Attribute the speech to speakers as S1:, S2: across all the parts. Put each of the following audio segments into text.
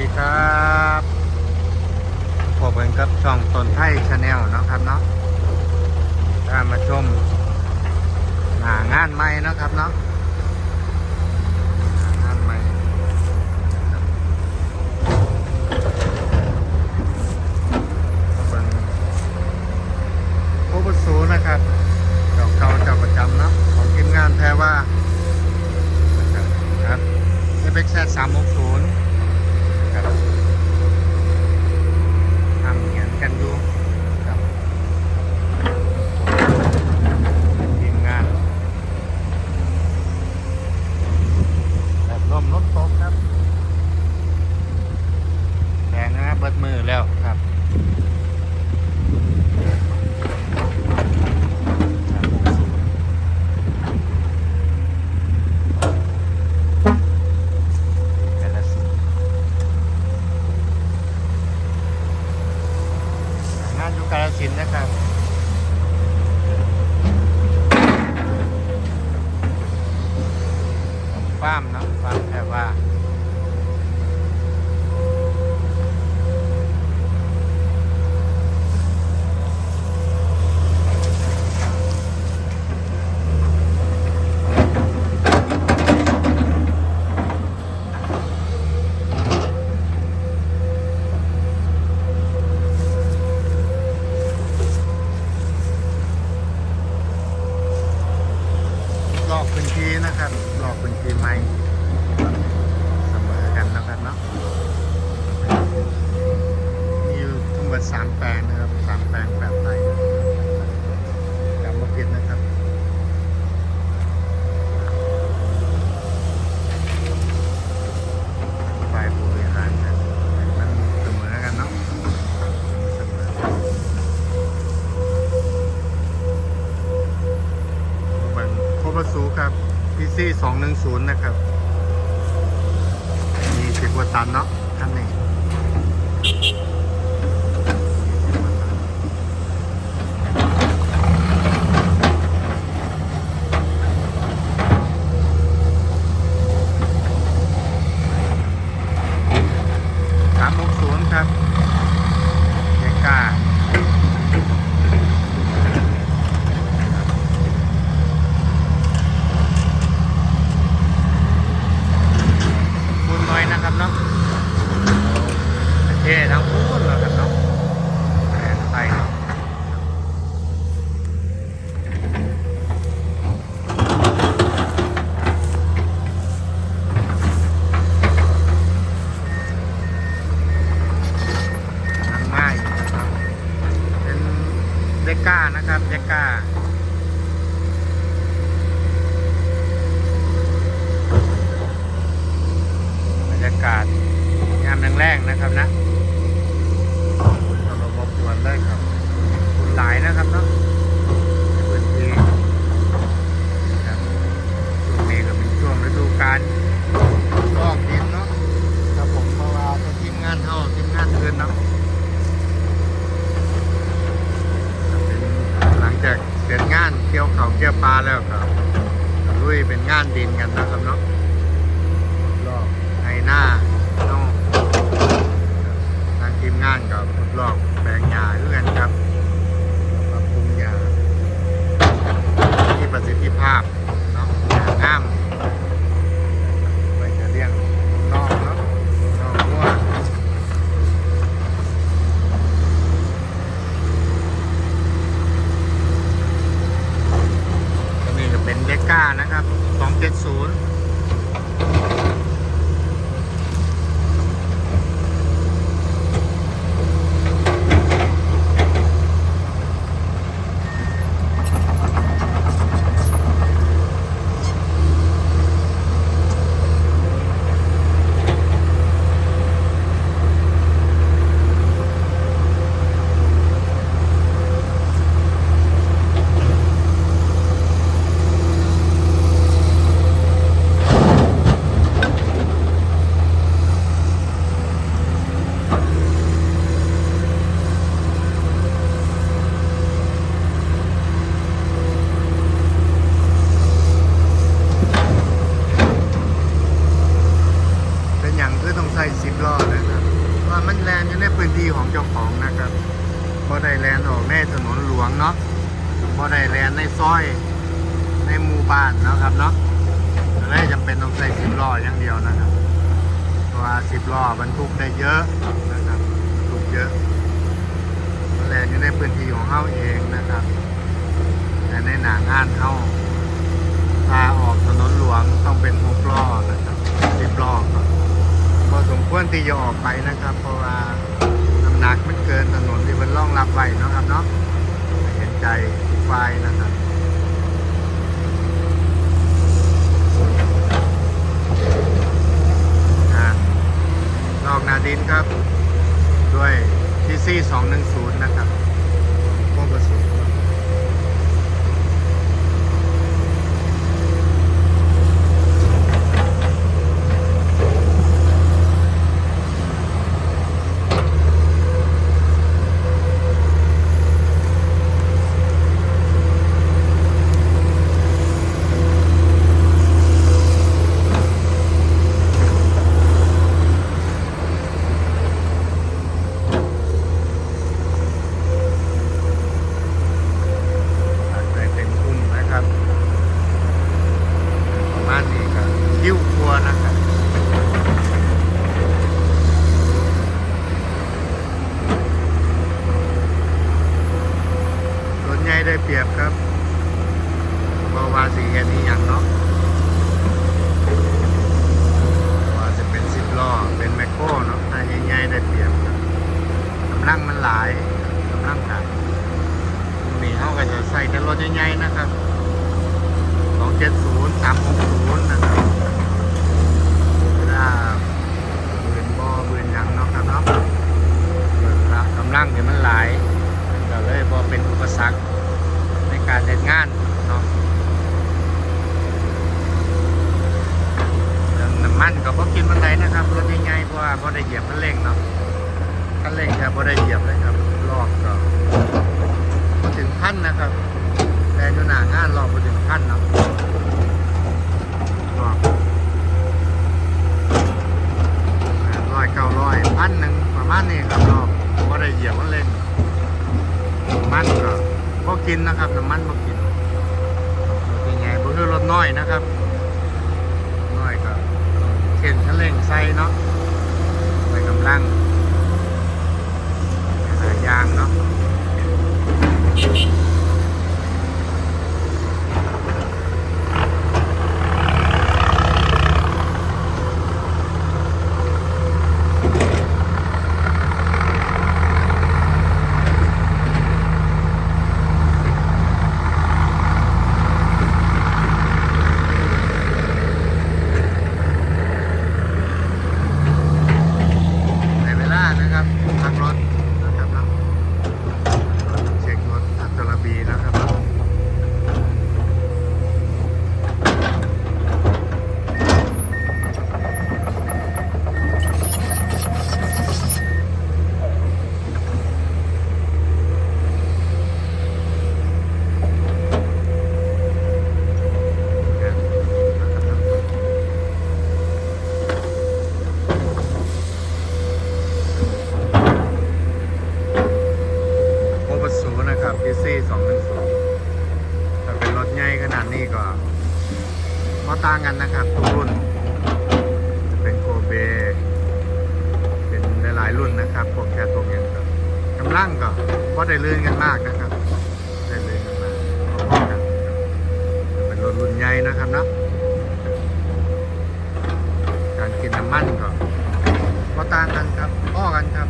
S1: ดีครับพบกันกับช่องตนไทยชาแนลนะครับเนาะถ้ามาชมหางานใหม่นะครับเนาะงานใม่เป็นโซูนะครับ ดมือแล้วครับ она. ก้านะครับสองเจ็ดศูนย์ อยในหมู่บ้านนะครับเนาะเลยจำเป็นต้องใส่สิบล้ออย่างเดียวนะครับเพราะว่าสิบล้อบรรทุกได้เยอะนะครับบรรทุกเยอะมันแลนอยู่ในพื้นที่ของเฮาเองนะครับ แต่ในหนางานเฮาพาออกถนนหลวงต้องเป็นหกล้อนะครับสิบล้อก็พอสมควรที่จะออกไปนะครับ เพราะว่าน้ำหนักมันเกินถนนที่มันร่องรับไว้นะครับเนาะเห็นใจฝ่ายนะครับ อ่าลอกนาดินครับ ด้วยทีซี่ 210 นะครับพวกกระสุนตัดไปเต็มทุ่มนะครับ ประมาณนี้ครับคิ้วครัวนะครับ รถใหญ่ได้เปรียบครับเพราะว่าสีเห็นนี่อย่างเนาะว่าจะเป็นสิบล้อ เป็นแมคโครเนาะถ้าใหญ่ๆได้เปรียบครับ กำลังมันหลายกำลังหลายพรุ่งนี้เขาก็จะใส่แต่รถใหญ่ๆนะครับสองเจ็ดศูนย์สามหกศูนย์นะครับถ้าบืนบ่อบืนหยังเนาะครับเนาะกำลังเนี่ยมันหลาย ก็เลยบอเป็นอุปสรรคในการเดินงานเนาะเรื่องน้ำมันก็บ่กินบันไดนะครับรถใหญ่ๆเพราะว่าบ่ได้เหยียบคันเร่งเนาะคันเร่งแค่บ่ได้เหยียบเลยครับรอบก็บ่ถึงพันนะครับแต่อยู่หน้างานรอบบ่ถึงพันเนาะรอบร้ อยพันหนึ่งประมาณนี้ครับเรอบบ่ได้เหยียบคันเร่น้ำมันก็บ่กินนะครับน้ำมันบ่กินรถใหญ่ๆบ่คือรถน้อยนะครับน้อยก็เข็นคันเร่งใส่เนาะไปกำลังหายางเนาะายรุ่นนะครับพวกแคทพวกอย่างครับกำลังก็ก็ได้เลื่อนกันมากนะครับได้เลื่อนกันมากพอๆกันเป็นรถรุ่นใหญ่นะครับนะการกินน้ำมันก็ก็ต่างกันครับพ่อกันครับ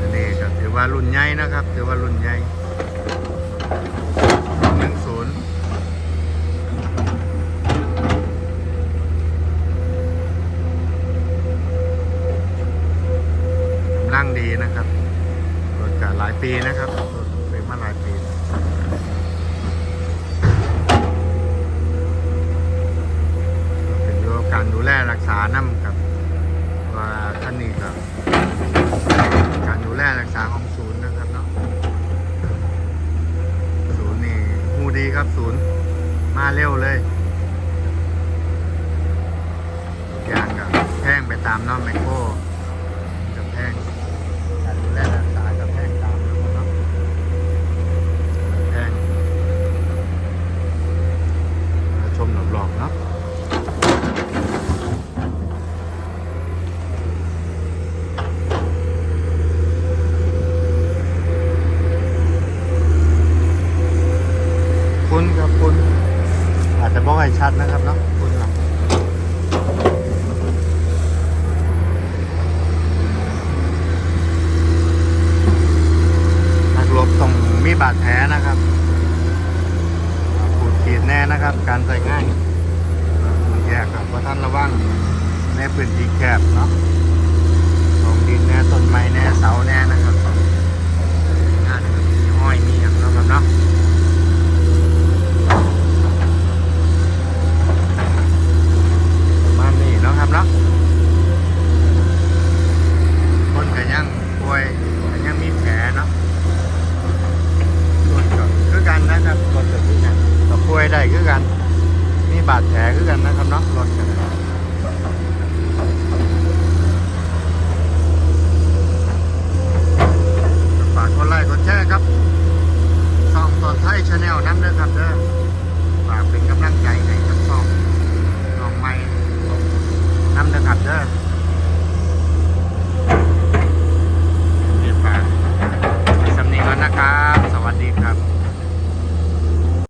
S1: อันนี้ก็ถือว่ารุ่นใหญ่นะครับ ถือว่ารุ่นใหญ่หนึ่งศูนย์กำลังดีนะครับรถก็หลาย ปีนะ